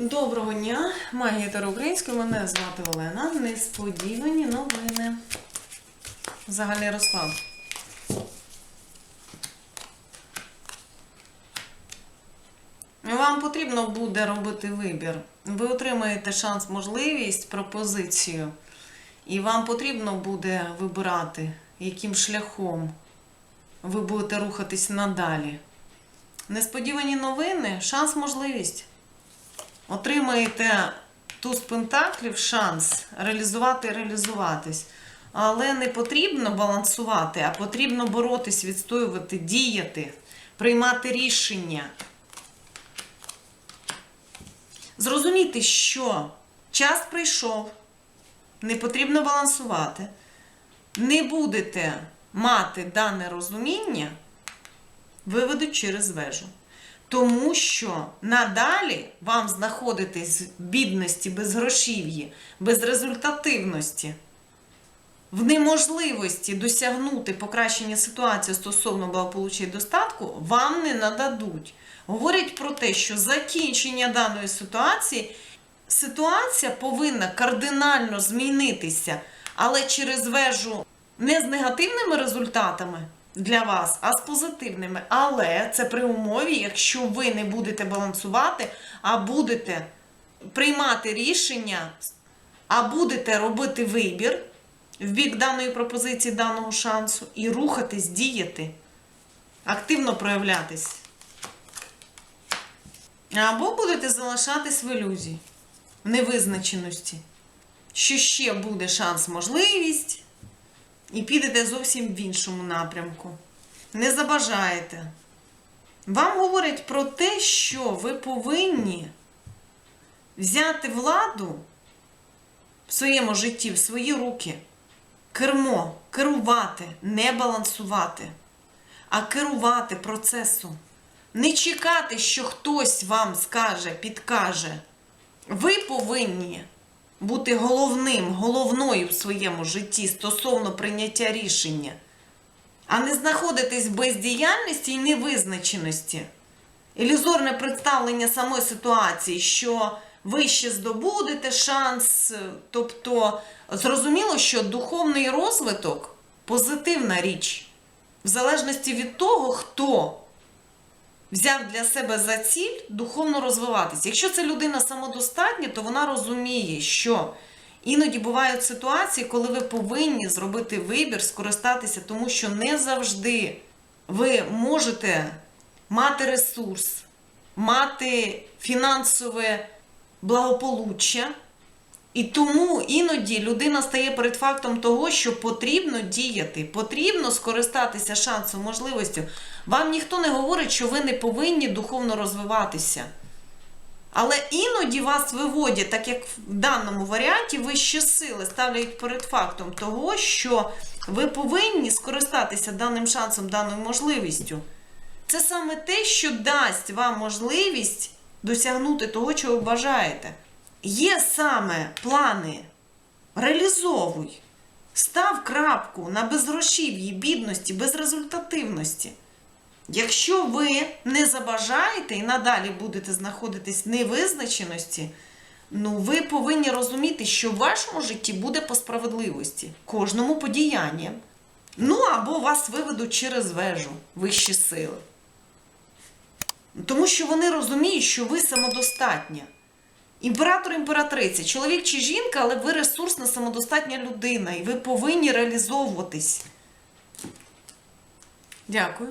Доброго дня, магія Тароукраїнської, мене звати Олена. Несподівані новини. Загальний розклад. Вам потрібно буде робити вибір. Ви отримаєте шанс, можливість, пропозицію. І вам потрібно буде вибирати, яким шляхом ви будете рухатись надалі. Несподівані новини, шанс, можливість отримаєте туз пентаклів шанс реалізувати і реалізуватись. Але не потрібно балансувати, а потрібно боротись, відстоювати, діяти, приймати рішення. Зрозуміти, що час прийшов, не потрібно балансувати. Не будете мати дане розуміння, виведуть через вежу. Тому що надалі вам знаходитись в бідності, безгрошів'ї, безрезультативності, в неможливості досягнути покращення ситуації стосовно благополуччя і достатку, вам не нададуть. Говорять про те, що закінчення даної ситуації, ситуація повинна кардинально змінитися, але через вежу не з негативними результатами для вас, а з позитивними. Але це при умові, якщо ви не будете балансувати, а будете приймати рішення, а будете робити вибір в бік даної пропозиції, даного шансу, і рухатись, діяти, активно проявлятись. Або будете залишатись в ілюзії, в невизначеності, що ще буде шанс, можливість, і підете зовсім в іншому напрямку. Не забажаєте. Вам говорять про те, що ви повинні взяти владу в своєму житті, в свої руки, кермо, керувати, не балансувати, а керувати процесом. Не чекати, що хтось вам скаже, підкаже. Ви повинні бути головним, головною в своєму житті стосовно прийняття рішення, а не знаходитись в бездіяльності і невизначеності. Ілюзорне представлення самої ситуації, що ви ще здобудете шанс, тобто зрозуміло, що духовний розвиток позитивна річ, в залежності від того, хто взяв для себе за ціль духовно розвиватися. Якщо це людина самодостатня, то вона розуміє, що іноді бувають ситуації, коли ви повинні зробити вибір, скористатися, тому що не завжди ви можете мати ресурс, мати фінансове благополуччя. І тому іноді людина стає перед фактом того, що потрібно діяти, потрібно скористатися шансом, можливістю. Вам ніхто не говорить, що ви не повинні духовно розвиватися. Але іноді вас виводять, так як в даному варіанті, вищі сили ставлять перед фактом того, що ви повинні скористатися даним шансом, даною можливістю. Це саме те, що дасть вам можливість досягнути того, чого ви бажаєте. Є саме плани, реалізовуй. Став крапку на безгрошів'ї, бідності, безрезультативності. Якщо ви не забажаєте і надалі будете знаходитись в невизначеності, ну ви повинні розуміти, що в вашому житті буде по справедливості, кожному подіянням. Ну або вас виведуть через вежу, вищі сили. Тому що вони розуміють, що ви самодостатня. Імператор імператриця, чоловік чи жінка, але ви ресурсна самодостатня людина, і ви повинні реалізовуватись. Дякую.